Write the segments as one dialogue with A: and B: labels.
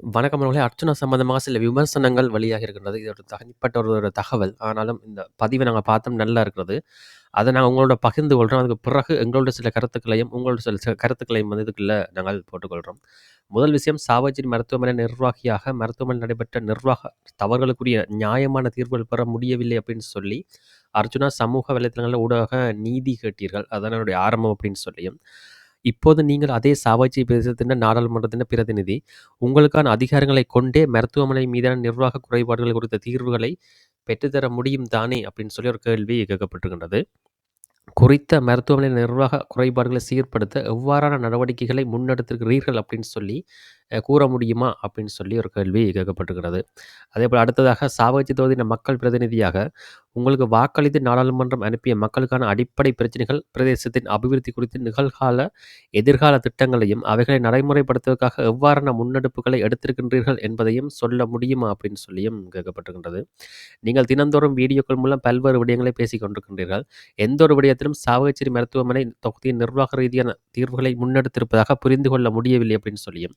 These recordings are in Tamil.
A: வணக்கம் அவர்களே அர்ச்சனா சம்மந்தமாக சில விமர்சனங்கள் வழியாக இருக்கின்றது. இது ஒரு தனிப்பட்ட ஒரு ஒரு தகவல். ஆனாலும் இந்த பதிவை நாங்கள் பார்த்தோம் நல்லா இருக்கிறது. அதை நாங்கள் உங்களோட பகிர்ந்து கொள்கிறோம் அதுக்கு பிறகு எங்களோட சில கருத்துக்களையும், உங்களோட சில சில கருத்துக்களையும் வந்து இதுக்குள்ளே நாங்கள் போட்டுக்கொள்கிறோம் முதல் விஷயம் சாவஜின் மருத்துவமனை நிர்வாகியாக மருத்துவமனை நடைபெற்ற நிர்வாக தவறுகளுக்குரிய நியாயமான தீர்வுகள் பெற முடியவில்லை அப்படின்னு சொல்லி, அர்ச்சுனா சமூக வலைத்தளங்களில் ஊடாக நீதி கேட்டீர்கள். அதான் என்னுடைய ஆரம்பம் அப்படின்னு சொல்லியும். இப்போது நீங்கள் அதே சாவாஜி பிரதேசத்தின் நாடாளுமன்றத்தின் பிரதிநிதி. உங்களுக்கான அதிகாரங்களை கொண்டே மருத்துவமனை மீதான நிர்வாக குறைபாடுகள் குறித்த தீர்வுகளை பெற்றுத்தர முடியும் தானே! அப்படின்னு சொல்லி ஒரு கேள்வி கேட்கப்பட்டிருக்கின்றது. குறித்த மருத்துவமனை நிர்வாக குறைபாடுகளை சீர்படுத்த எவ்வாறான நடவடிக்கைகளை முன்னெடுத்திருக்கிறீர்கள் அப்படின்னு சொல்லி கூற முடியுமா? அப்படின்னு சொல்லி ஒரு கேள்வி கேட்கப்பட்டிருக்கிறது. அதேபோல அடுத்ததாக சாவகச்சேரி தொகுதியின் மக்கள் பிரதிநிதியாக உங்களுக்கு வாக்களித்து நாடாளுமன்றம் அனுப்பிய மக்களுக்கான அடிப்படை பிரச்சனைகள், பிரதேசத்தின் அபிவிருத்தி குறித்து நிகழ்கால, எதிர்கால திட்டங்களையும், அவைகளை நடைமுறைப்படுத்துவதற்காக எவ்வாறான முன்னெடுப்புகளை எடுத்திருக்கின்றீர்கள் என்பதையும் சொல்ல முடியுமா? அப்படின்னு சொல்லியும் கேட்கப்பட்டிருக்கின்றது. நீங்கள் தினந்தோறும் வீடியோக்கள் மூலம் பல்வேறு விடயங்களை பேசிக் கொண்டிருக்கின்றீர்கள். எந்த ஒரு விடயத்திலும் சாவகச்சேரி மருத்துவமனை தொகுதியின் நிர்வாக ரீதியான தீர்வுகளை முன்னெடுத்திருப்பதாக புரிந்து கொள்ள முடியவில்லை அப்படின்னு சொல்லியும்.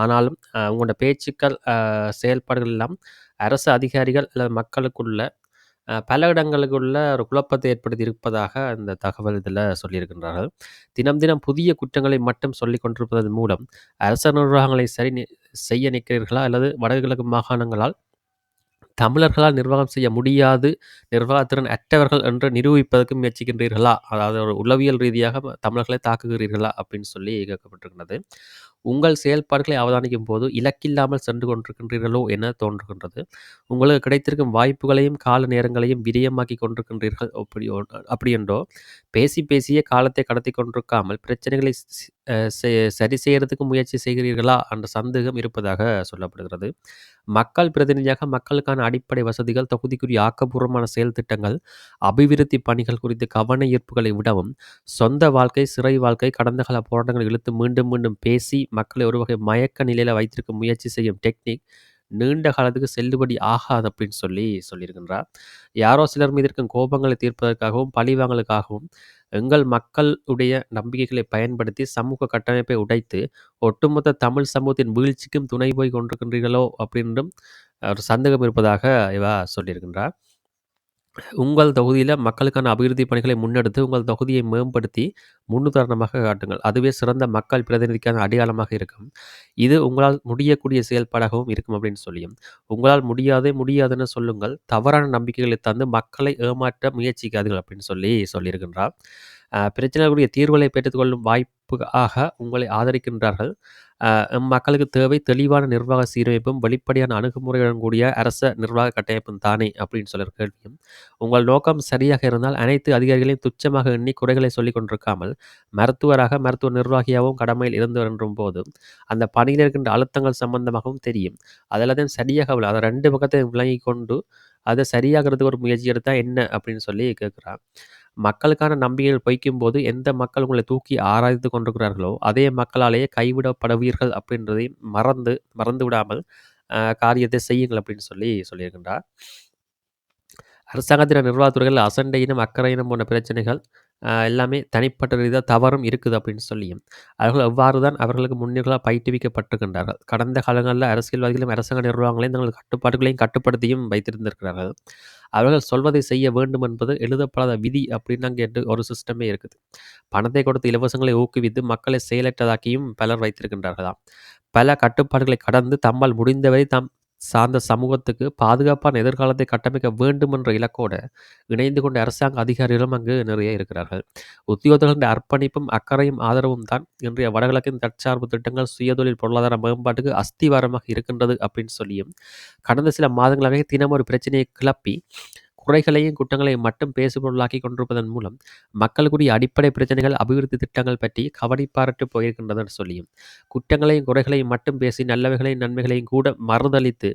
A: ஆனாலும் உங்களோட பேச்சுக்கள், செயல்பாடுகள் எல்லாம் அரசு அதிகாரிகள் அல்லது மக்களுக்குள்ள பல இடங்களுக்குள்ள ஒரு குழப்பத்தை ஏற்படுத்தி இருப்பதாக அந்த தகவல் இதில் சொல்லியிருக்கின்றார்கள். தினம் தினம் புதிய குற்றங்களை மட்டும் சொல்லிக் கொண்டிருப்பதன் மூலம் அரச நிர்வாகங்களை சரி நி செய்ய நிற்கிறீர்களா? அல்லது வடகிழக்கு மாகாணங்களால் தமிழர்களால் நிர்வாகம் செய்ய முடியாது, நிர்வாகத்திறன் அற்றவர்கள் என்று நிரூபிப்பதற்கு முயற்சிக்கின்றீர்களா? அதாவது ஒரு உளவியல் ரீதியாக தமிழர்களை தாக்குகிறீர்களா? அப்படின்னு சொல்லி கேட்கப்பட்டிருக்கிறது உங்கள் செயல்பாடுகளை அவதானிக்கும்போது இலக்கில்லாமல் சென்று கொண்டிருக்கின்றீர்களோ என தோன்றுகின்றது. உங்களுக்கு கிடைத்திருக்கும் வாய்ப்புகளையும், கால நேரங்களையும் விரயமாக்கிக் கொண்டிருக்கின்றீர்கள் அப்படியோ அப்படியென்றோ பேசி பேசியே காலத்தை கடத்தி கொண்டிருக்காமல் பிரச்சனைகளை சரி செய்யறதுக்கு முயற்சி செய்கிறீர்களா? என்ற சந்தேகம் இருப்பதாக சொல்லப்படுகிறது. மக்கள் பிரதிநிதியாக மக்களுக்கான அடிப்படை வசதிகள், தொகுதிக்குரிய ஆக்கப்பூர்வமான செயல் திட்டங்கள், அபிவிருத்தி பணிகள் குறித்து கவன ஈர்ப்புகளை விடவும், சொந்த வாழ்க்கை, சிறை வாழ்க்கை, கடந்த கால போராட்டங்களை இழுத்து மீண்டும் மீண்டும் பேசி மக்களை ஒரு வகை மயக்க நிலையில் வைத்திருக்க முயற்சி செய்யும் டெக்னிக் நீண்ட காலத்துக்கு செல்லுபடி ஆகாது அப்படின்னு சொல்லி சொல்லியிருக்கின்றார். யாரோ சிலர் மீது இருக்கும் கோபங்களை தீர்ப்பதற்காகவும், பழிவாங்கலுக்காகவும் எங்கள் மக்களுடைய நம்பிக்கைகளை பயன்படுத்தி சமூக கட்டமைப்பை உடைத்து, ஒட்டுமொத்த தமிழ் சமூகத்தின் வீழ்ச்சிக்கும் துணை போய் கொண்டிருக்கின்றீர்களோ அப்படின்றும் ஒரு சந்தேகம் இருப்பதாக இவா சொல்லியிருக்கின்றார். உங்கள் தொகுதியில் மக்களுக்கான அபிவிருத்தி பணிகளை முன்னெடுத்து, உங்கள் தொகுதியை மேம்படுத்தி முன்னுதாரணமாக காட்டுங்கள். அதுவே சிறந்த மக்கள் பிரதிநிதிக்கான அடையாளமாக இருக்கும். இது உங்களால் முடியக்கூடிய செயல்பாடாகவும் இருக்கும் அப்படின்னு சொல்லியும், உங்களால் முடியாதே முடியாதுன்னு சொல்லுங்கள். தவறான நம்பிக்கைகளை தந்து மக்களை ஏமாற்ற முயற்சிக்காதீர்கள் அப்படின்னு சொல்லி சொல்லியிருக்கின்றார். பிரச்சனைகளுடைய தீர்வுகளை பெற்றுக்கொள்ளும் வாய்ப்புக்காக உங்களை ஆதரிக்கின்றார்கள். மக்களுக்கு தேவை தெளிவான நிர்வாக சீரமைப்பும், வெளிப்படையான அணுகுமுறையுடன் கூடிய அரச நிர்வாக கட்டமைப்பும் தானே அப்படின்னு சொல்லி கேள்வியும், உங்கள் நோக்கம் சரியாக இருந்தால் அனைத்து அதிகாரிகளையும் துச்சமாக எண்ணி குறைகளை சொல்லிக் கொண்டிருக்காமல், மருத்துவராக, மருத்துவ நிர்வாகியாகவும் கடமையில் இருந்து வரும்போது, அந்த பணியில் இருக்கின்ற அழுத்தங்கள் சம்பந்தமாகவும் தெரியும். அதெல்லாம் சரியாக அதை ரெண்டு பக்கத்தையும் விளங்கிக் கொண்டு, அதை சரியாகிறதுக்கு ஒரு முயற்சி எடுத்தால் என்ன அப்படின்னு சொல்லி கேட்குறான் மக்களுக்கான நம்பிக்கைகள் பொய்க்கும்போது எந்த மக்கள் உங்களை தூக்கி ஆராய்ந்து கொண்டிருக்கிறார்களோ, அதே மக்களாலேயே கைவிடப்படுவீர்கள் அப்படின்றதையும் மறந்து மறந்து விடாமல் காரியத்தை செய்யுங்கள் அப்படின்னு சொல்லி சொல்லியிருக்கின்றார். அரசாங்கத்தின நிர்வாகத்துறைகள் அசண்டையினம், அக்கறையினம் போன்ற பிரச்சனைகள் எல்லாமே தனிப்பட்ட ரீதியாக தவறும் இருக்குது அப்படின்னு சொல்லியும், அவர்கள் எவ்வாறு தான் அவர்களுக்கு முன்னோர்களால் பயிற்றுவிக்கப்பட்டிருக்கின்றார்கள். கடந்த காலங்களில் அரசியல்வாதிகளும், அரசாங்க நிர்வாகங்களையும் தங்கள் கட்டுப்பாடுகளையும் கட்டுப்படுத்தியும் வைத்திருந்திருக்கிறார்கள். அவர்கள் சொல்வதை செய்ய வேண்டும் என்பது எழுதப்படாத விதி அப்படின்னு அங்கே ஒரு சிஸ்டமே இருக்குது. பணத்தை கொடுத்து இலவசங்களை ஊக்குவித்து மக்களை செயலற்றதாக்கியும் பலர் வைத்திருக்கின்றார்களாம். பல கட்டுப்பாடுகளை கடந்து தம்மால் முடிந்தவரை தாம் சார்ந்த சமூகத்துக்கு பாதுகாப்பான எதிர்காலத்தை கட்டமைக்க வேண்டும் என்ற இலக்கோடு இணைந்து கொண்ட அரசாங்க அதிகாரிகளும் அங்கு நிறைய இருக்கிறார்கள். உத்தியோகத்தர்களின் அர்ப்பணிப்பும், அக்கறையும், ஆதரவும் தான் இன்றைய வடகிழக்கின் தற்சார்பு திட்டங்கள், சுயதொழில் பொருளாதார மேம்பாட்டுக்கு அஸ்திவாரமாக இருக்கின்றது அப்படின்னு சொல்லியும், கடந்த சில மாதங்களாகவே தினம் ஒரு பிரச்சனையை கிளப்பி, குறைகளையும், குற்றங்களையும் மட்டும் பேசுபொருளாக்கி கொண்டிருப்பதன் மூலம், மக்களுக்குரிய அடிப்படை பிரச்சனைகள், அபிவிருத்தி திட்டங்கள் பற்றி கவனிப்பாரற்று போயிருக்கின்றதன் சொல்லியும், குற்றங்களையும், குறைகளையும் மட்டும் பேசி நல்லவைகளையும், நன்மைகளையும் கூட மறுதளித்து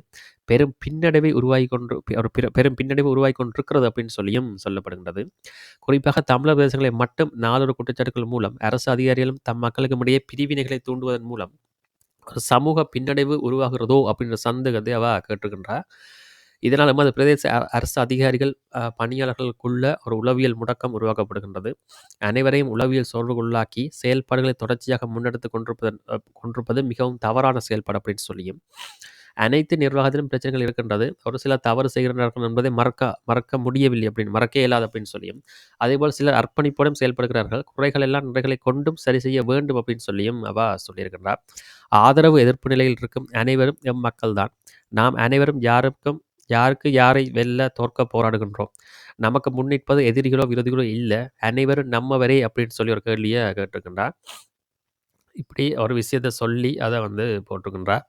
A: பெரும் பின்னடைவை உருவாகி கொண்டு ஒரு பிற பெரும் பின்னடைவை உருவாகி கொண்டிருக்கிறது அப்படின்னு சொல்லியும் சொல்லப்படுகின்றது. குறிப்பாக தமிழர் பிரதேசங்களை மட்டும் நாளொரு குற்றச்சாட்டுகள் மூலம் அரசு அதிகாரிகளும் தம் மக்களுக்கும் இடையே பிரிவினைகளை தூண்டுவதன் மூலம், ஒரு சமூக பின்னடைவு உருவாகிறதோ அப்படின்ற சந்தேகத்தை அவ கேட்டிருக்கின்றார் இதனால் அது பிரதேச அ அரசு அதிகாரிகள், பணியாளர்களுக்குள்ள ஒரு உளவியல் முடக்கம் உருவாக்கப்படுகின்றது. அனைவரையும் உளவியல் சோர்வுக்குள்ளாக்கி, செயல்பாடுகளை தொடர்ச்சியாக முன்னெடுத்து கொண்டிருப்பதன் கொண்டிருப்பது மிகவும் தவறான செயல்பாடு அப்படின்னு சொல்லியும், அனைத்து நிர்வாகத்திலும் பிரச்சனைகள் இருக்கின்றது. ஒரு சிலர் தவறு செய்கிறார்கள் என்பதை மறக்க மறக்க முடியவில்லை அப்படின்னு மறக்க இயலாது அப்படின்னு சொல்லியும், அதேபோல் சிலர் அர்ப்பணிப்போடும் செயல்படுகிறார்கள். குறைகள் எல்லாம் நிறைகளை கொண்டும் சரி செய்ய வேண்டும் அப்படின்னு சொல்லியும் அவா சொல்லியிருக்கின்றார். ஆதரவு எதிர்ப்பு நிலையில் இருக்கும் அனைவரும் எம் மக்கள்தான். நாம் அனைவரும் யாருக்கும் யாருக்கு யாரை வெல்ல தோற்க போராடுகின்றோம். நமக்கு முன்னிற்பது எதிரிகளோ, விரோதிகளோ இல்லை அனைவரும் நம்மவரே அப்படின்னு சொல்லி ஒரு கேள்வியை கேட்டிருக்கின்றார். இப்படி ஒரு விஷயத்த சொல்லி அதை வந்து போட்டிருக்கின்றார்.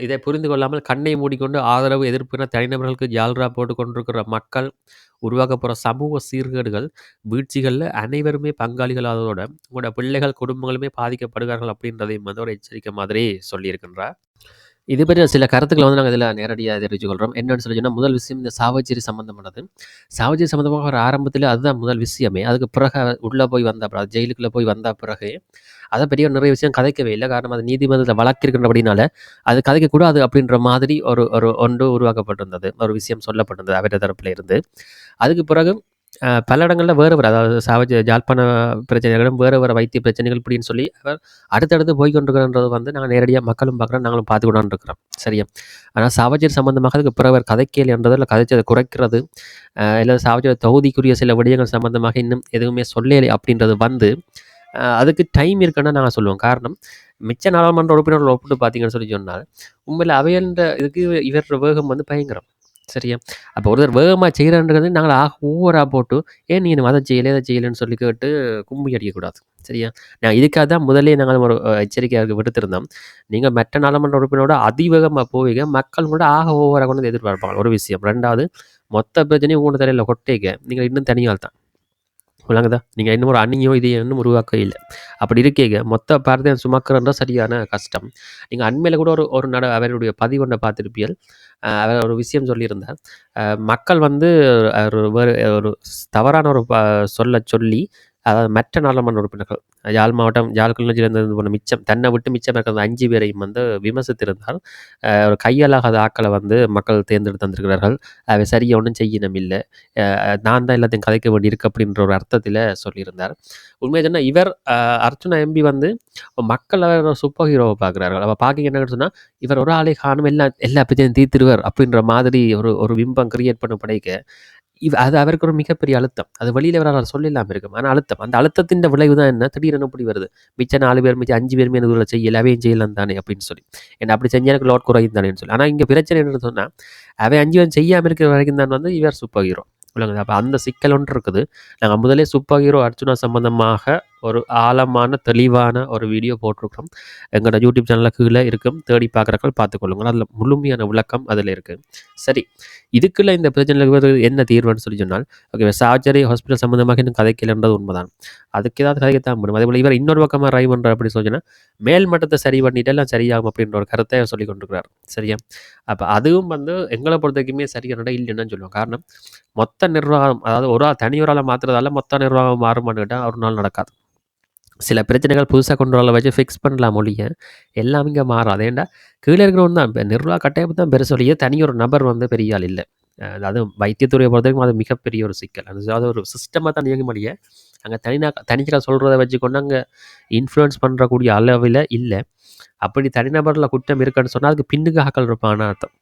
A: இதை புரிந்து கொள்ளாமல் கண்ணை மூடிக்கொண்டு ஆதரவு, எதிர்ப்பு தனிநபர்களுக்கு ஜால்ரா போட்டு கொண்டிருக்கிற மக்கள், உருவாகப் சமூக சீர்கேடுகள், வீழ்ச்சிகளில் அனைவருமே பங்காளிகளாவதோட, உங்களோட பிள்ளைகள், குடும்பங்களுமே பாதிக்கப்படுகிறார்கள் அப்படின்றதையும் வந்து ஒரு எச்சரிக்கை மாதிரி சொல்லியிருக்கின்றார். இது பற்றி சில கருத்துக்களை வந்து நாங்கள் இதில் நேரடியாக தெரிவித்துக் கொள்றோம். என்னென்னு சொல்லி முதல் விஷயம் இந்த சாவச்சேரி சம்மந்தமானது. சாவச்சேரி சம்மந்தமாக ஒரு ஆரம்பத்தில் அதுதான் முதல் விஷயமே. அதுக்கு பிறகு உள்ளே போய் வந்த அப்புறம் ஜெயிலுக்குள்ளே போய் வந்த பிறகு, அதை பெரிய நிறைய விஷயம் கதைக்கவே இல்லை காரணம் அது நீதிமன்றத்தில் வழக்கிருக்கின்றபடினால அது கதைக்கக்கூடாது அப்படின்ற மாதிரி ஒரு ஒரு ஒன்று உருவாக்கப்பட்டிருந்தது. ஒரு விஷயம் சொல்லப்பட்டிருந்தது அவருடைய தரப்பில் இருந்து. அதுக்கு பிறகு பல இடங்களில் வேறு வேறு அதாவது சாவஜ ஜாழ்ப்பாண பிரச்சனைகளும், வேறு வேறு வைத்திய பிரச்சனைகள் இப்படின்னு சொல்லி அவர் அடுத்தடுத்து போய் கொண்டிருக்கிறன்றது வந்து நாங்கள் நேரடியாக மக்களும் பார்க்குறோம், நாங்களும் பார்த்து இருக்கிறோம். சரியா? ஆனால் சாவஜர் சம்மந்தமாக அதுக்கு பிறகு அவர் என்றது, இல்லை கதைச்சதை குறைக்கிறது, இல்லை சாவஜர் தொகுதிக்குரிய சில விடயங்கள் சம்மந்தமாக இன்னும் எதுவுமே சொல்லலை அப்படின்றது வந்து, அதுக்கு டைம் இருக்குன்னு நாங்கள் சொல்லுவோம். காரணம், மிச்ச நாடாளுமன்ற உறுப்பினர்கள் ஒப்பிட்டு பார்த்தீங்கன்னு சொல்லி சொன்னால், உண்மையில் அவையன்ற இதுக்கு இவர் வேகம் வந்து பயங்கரம். சரியா? அப்போ ஒருத்தர் வேகமாக செய்கிறான்றது நாங்கள் ஆக ஓவரா போட்டு, "ஏன் நீ மதம் செய்யலை எதை செய்யலைன்னு சொல்லி கேட்டு கும்பி அடிக்கக்கூடாது. சரியா? நான் இதுக்காக தான் முதலே நாங்கள் ஒரு எச்சரிக்கையாக விடுத்திருந்தோம். நீங்கள் மற்ற நாடாளுமன்ற உறுப்பினரோட அதிவேகமாக போவீங்க, மக்கள் கூட ஆக ஓவராக கொண்டு வந்து எதிர்பார்ப்பாங்க. ஒரு விஷயம். ரெண்டாவது மொத்த பிரச்சனையும் உங்களோட தலையில் கொட்டேங்க நீங்கள் இன்னும் தனியால் தான். விளங்குதா? நீங்கள் இன்னும் ஒரு அணியோ, இதையோ இன்னும் உருவாக்க இல்லை அப்படி இருக்கீங்க மொத்த பாரத்தையும் சுமக்கிறன்றா சரியான கஷ்டம். நீங்கள் அண்மையில் கூட ஒரு ஒரு நட அவருடைய பதிவு ஒன்றை பார்த்துருப்பீர்கள் அவர் ஒரு விஷயம் சொல்லியிருந்தார். மக்கள் வந்து ஒரு ஒரு தவறான ஒரு சொல்ல சொல்லி, அதாவது மற்ற நாடாளுமன்ற உறுப்பினர்கள், யாழ் மாவட்டம், யாழ் கிளிநொச்சியிலிருந்து போன மிச்சம் தன்னை விட்டு மிச்சம் இருக்கிற அஞ்சு பேரையும் வந்து விமர்சித்திருந்தார். ஒரு கையாலாகாத ஆக்களை வந்து மக்கள் தேர்ந்தெடுத்து வந்திருக்கிறார்கள் அவை சரியாக ஒன்றும் செய்யணும் இல்லை நான் தான் எல்லாத்தையும் கதைக்க வேண்டியிருக்கு அப்படின்ற ஒரு அர்த்தத்தில் சொல்லியிருந்தார். உண்மையாக சொன்னால் இவர் அர்ச்சுனா எம்பி வந்து மக்கள் அவர் சூப்பர் ஹீரோவை பார்க்கிறார்கள். அவள் பார்க்க என்னன்னு சொன்னால் இவர் ஒரு ஆளை காணும் எல்லா எல்லா பிரச்சனையும் தீர்த்துருவார் அப்படின்ற மாதிரி ஒரு ஒரு பிம்பம் கிரியேட் பண்ண படைக்க, இவ் அது அவருக்கு ஒரு மிகப்பெரிய அழுத்தம். அது வெளியில அவரால் சொல்லில்லாமல் இருக்கும். ஆனால் அழுத்தம். அந்த அழுத்தத்தின் விளைவு தான் என்ன? திடீர்னு இப்படி வருது. மிச்ச நாலு பேர், மிச்சம் அஞ்சு பேருமே எனக்கு ஊர்ல செய்யல, அவையும் செய்யலாம் தானே அப்படின்னு சொல்லி. என்ன அப்படி செஞ்சால் எனக்கு லோட் குறையும் தானேன்னு சொல்லி. ஆனால் இங்கே பிரச்சனை என்னன்னு சொன்னால் அவன் 5 பேரும் செய்யாமல் இருக்கிற வரைக்கும் தான் வந்து இவர் சூப்பர் ஹீரோ. விளங்குதா? அப்போ அந்த சிக்கல் ஒன்று இருக்குது. நாங்கள் முதலே சூப்பர் ஹீரோ அர்ச்சுனா சம்பந்தமாக ஒரு ஆழமான, தெளிவான ஒரு வீடியோ போட்டிருக்கிறோம். எங்களோட யூடியூப் சேனலுக்கு கீழே இருக்கும். தேடி பார்க்குறக்கள் பார்த்துக்கொள்ளுங்கள். அதில் முழுமையான விளக்கம் அதில் இருக்குது சரி. இதுக்குள்ள இந்த பிரச்சனைக்கு என்ன தீர்வுன்னு சொல்லி சொன்னால், ஓகே சார்ஜரி ஹாஸ்பிட்டல் சம்மந்தமாக இன்னும் கதைக்கலன்றது உண்மைதான் அதுக்கு ஏதாவது கதைக்கத்தான் முடியும். அதேபோல இவர் இன்னொரு பக்கமாக ரைவ் பண்ணுற அப்படின்னு சொல்லி மேல் மட்டத்தை சரி பண்ணிட்டு எல்லாம் சரியாகும் அப்படின்ற ஒரு கருத்தை சொல்லிக் கொண்டிருக்கிறார். சரியா? அப்போ அதுவும் வந்து எங்களை பொறுத்தவரைக்குமே சரியானதா இல்லைன்னு சொல்லுவோம் காரணம், மொத்த நிர்வாகம் அதாவது ஒரு ஆள் தனி ஒரு மொத்த நிர்வாகம் மாறுமான்னு கேட்டால் ஒரு நாள் நடக்காது. சில பிரச்சனைகள் புதுசாக கொண்டு வரல வச்சு ஃபிக்ஸ் பண்ணலாம் ஒழிய, எல்லாம் இங்கே மாறாது. ஏன்டா, கீழே இருக்கிறவன் தான் இப்போ நிர்வாக கட்டமைப்பு தான் பெருசு ஒழிய, தனி ஒரு நபர் வந்து பெரிய ஆள் இல்லை அதாவது அதுவும் வைத்தியத்துறைய பொறுத்தவரைக்கும் அது மிகப்பெரிய ஒரு சிக்கல். அது ஒரு சிஸ்டமாக தான் இயங்க ஒழிய, அங்கே தனிநா தனிச்சரா சொல்கிறத வச்சுக்கொண்டு அங்கே இன்ஃப்ளூயன்ஸ் பண்ணுறக்கூடிய அளவில் இல்லை அப்படி தனிநபரில் குற்றம் இருக்குன்னு சொன்னால் அதுக்கு பின்னுக்கு ஆட்கள் இருப்பாங்கன்னு அர்த்தம்.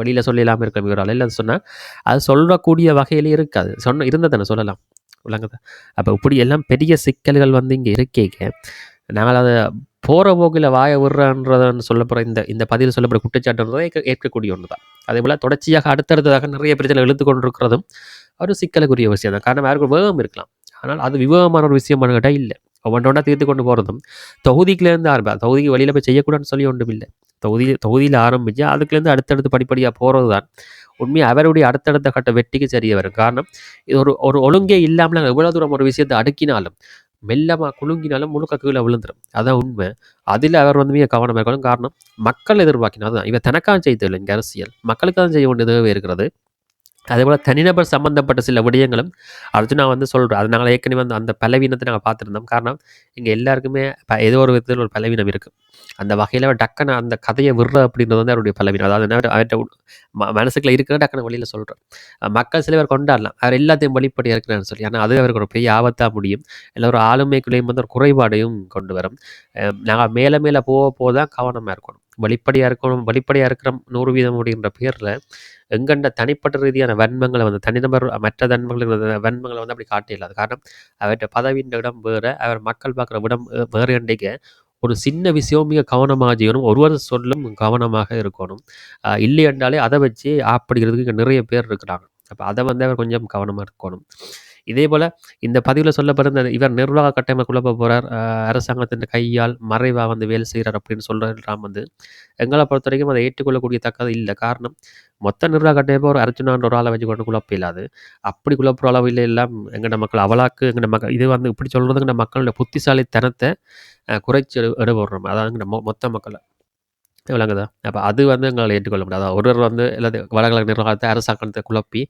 A: வழியில் வெளியில இருக்க ஒரு அளவில் அது சொன்னால் அது சொல்லக்கூடிய வகையில இருக்காது. சொன்ன இருந்தால் தானே சொல்லலாம். விளங்குதா? அப்போ இப்படி எல்லாம் பெரிய சிக்கல்கள் வந்து இங்கே இருக்கேங்க நாங்கள் அதை போகிற போக்கில் வாய விடுறன்றதுன்னு சொல்லப்படுற இந்த இந்த பதிவில் சொல்லப்படுற குற்றச்சாட்டுன்றதை ஏற்க ஏற்கக்கூடிய ஒன்று தான். அதே போல் தொடர்ச்சியாக அடுத்தடுத்ததாக நிறைய பிரச்சனை இழுத்துக் கொண்டிருக்கிறதும் ஒரு சிக்கலுக்குரிய விஷயம் தான். காரணம் யாருக்கும் விவகம் இருக்கலாம். ஆனால் அது விவேகமான ஒரு விஷயமான்னு கேட்டால் இல்லை ஒவ்வொன்று தீர்த்து கொண்டு போகிறதும் தொகுதிக்குலேருந்து ஆரம்ப தொகுதிக்கு வெளியில் போய் செய்யக்கூடாதுன்னு சொல்லி ஒன்றும் இல்லை தொகுதி தொகுதியில் ஆரம்பித்து அதுக்குலேருந்து அடுத்தடுத்து படிப்படியாக போகிறது தான் உண்மையை அவருடைய அடுத்தடுத்த கட்ட வெற்றிக்கு சரிய வரும். காரணம், இது ஒரு ஒரு ஒழுங்கே இல்லாமல் எவ்வளோ தூரம் ஒரு விஷயத்த அடுக்கினாலும், மெல்லமாக குலுங்கினாலும் முழுக்க கீழே விழுந்துடும் அதான் உண்மை. அதில் அவர் வந்து மிக கவனமா இருக்கணும். காரணம், மக்கள் எதிர்பார்க்கணும். அதுதான். இவன் தனக்காக செய்ய தெரியல இங்கே அரசியல். மக்களுக்காக செய்ய வேண்டிய தேவை இருக்கிறது. அதேபோல் தனிநபர் சம்பந்தப்பட்ட சில விடயங்களும் அர்ஜுனா வந்து சொல்கிறோம் அது நாங்கள் ஏற்கனவே வந்து அந்த பலவீனத்தை நாங்கள் பார்த்துருந்தோம் காரணம், இங்கே எல்லாருக்குமே ஏதோ ஒரு விதத்தில் ஒரு பலவீனம் இருக்குது அந்த வகையில் டக்குனு அந்த கதையை விடுற அப்படின்றது வந்து அவருடைய பலவீனம். அதாவது என்ன அவர்கிட்ட ம மனசுக்குள்ள இருக்கிற டக்குனு வழியில் சொல்கிறோம் மக்கள் சில பேர் கொண்டாடலாம். அவர் எல்லாத்தையும் வெளிப்படையா இருக்கிறான்னு சொல்லி. ஆனால் அது அவருக்கு ஒரு பெரிய ஆபத்தாக முடியும். இல்லை ஒரு ஆளுமைக்குள்ளேயும் வந்து ஒரு குறைபாடையும் கொண்டு வரும். நாங்கள் மேலே மேலே போக போக தான் கவனமாக இருக்கணும். வழிப்படையாக இருக்கணும் வழிப்படையாக இருக்கிறோம் 100% அப்படின்ற பேரில் எங்கண்ட தனிப்பட்ட ரீதியான வன்மங்களை வந்து தனிநபர் மற்ற தன்மங்கள வன்மங்களை வந்து அப்படி காட்ட காரணம், அவர்கிட்ட பதவியின் இடம் வேறு அவர் மக்கள் பார்க்குற விடம் வேறு வேற என்றைக்கு, ஒரு சின்ன விஷயம் மிக கவனமாக செய்யணும். ஒருவர் சொல்லும் கவனமாக இருக்கணும். இல்லை என்றாலே அதை வச்சு ஆப்படுகிறதுக்கு இங்கே நிறைய பேர் இருக்கிறாங்க. அப்போ அதை வந்து அவர் கொஞ்சம் கவனமாக இருக்கணும். இதே போல் இந்த பதிவில் சொல்லப்படுற இவர் நிர்வாக கட்டமைப்புக்குள்ள போ போறார். அரசாங்கத்தின் கையால் மறைவா வந்து வேலை செய்கிறார் அப்படின்னு சொல்கிறாம் வந்து, எங்களை பொறுத்த வரைக்கும் அதை ஏற்றுக்கொள்ளக்கூடிய தக்கது இல்லை. காரணம், மொத்த நிர்வாக கட்டமைப்பு ஒரு அர்ச்சுனான்ற ஒரு ஆளை வச்சு கொண்டு குழப்பம் இல்லாது. அப்படி குழப்புற இல்லை எல்லாம் எங்கட மக்கள் அவலாக்கு எங்கட மக்கள் இது வந்து இப்படி சொல்கிறது எங்கட மக்களோட புத்திசாலித்தனத்தை குறைச்சி எடுபடுறோம். எடை அதாவது மொ மொத்த மக்களை. விளங்குதா? அப்போ அது வந்து எங்களால் ஏற்றுக்கொள்ள முடியாது. ஒருவர் வந்து எல்லாத்தையும் வடகிழக்கு நிர்வாகத்தை அரசாங்கத்தை குழப்பி,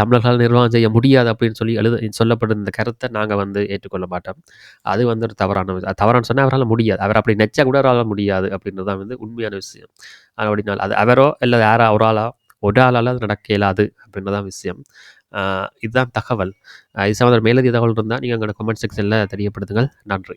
A: தமிழர்களால் நிர்வாகம் செய்ய முடியாது அப்படின்னு சொல்லி எழுத சொல்லப்படும் இந்த கருத்தை நாங்கள் வந்து ஏற்றுக்கொள்ள மாட்டோம். அது வந்து ஒரு தவறான தவறான சொன்னால் அவரால் முடியாது. அவர் அப்படி நெச்சா கூட அவரால் முடியாது அப்படின்றது தான் வந்து உண்மையான விஷயம். அப்படினால அது அவரோ இல்லை யாரோ ஒரு ஆளா ஒரு ஆளால் அது நடக்க இயலாது அப்படின்றதான் விஷயம். இதுதான் தகவல். இது சம்மந்தமான மேலதிக தகவல் இருந்தால் நீங்கள் எங்களோட கமெண்ட் செக்ஷனில் தெரியப்படுத்துங்கள். நன்றி.